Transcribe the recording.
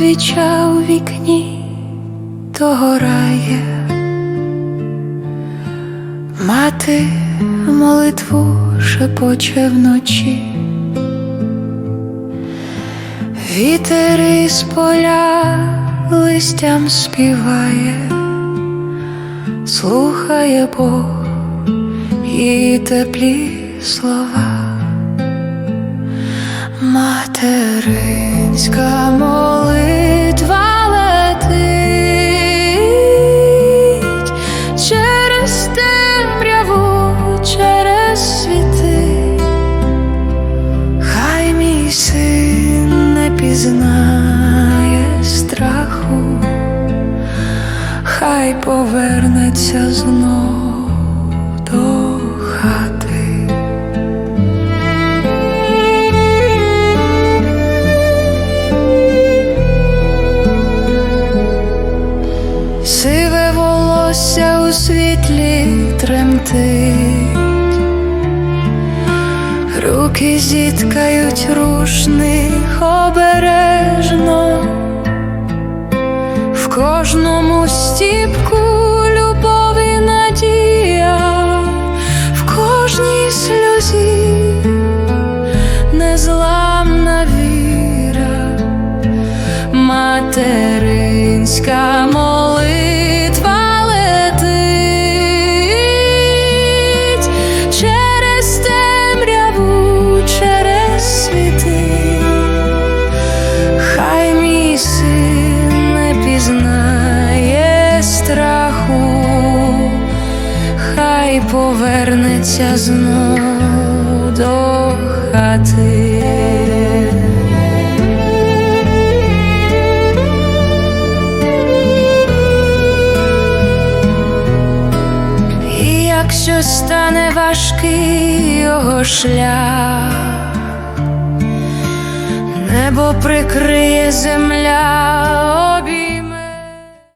свіча у вікні догорає, мати молитву шепоче вночі, вітер із поля листям співає, слухає Бог і теплі слова. Материнська молитва пізнає страху, хай повернеться знов до хати. Сиве волосся у світлі тремтить, руки зіткають рушних обережно, в кожному стіпку любов і надія, в кожній сльозі незламна віра. Материнська молитва хай повернеться знов до хати. Якщо стане важкий його шлях, небо прикриє земля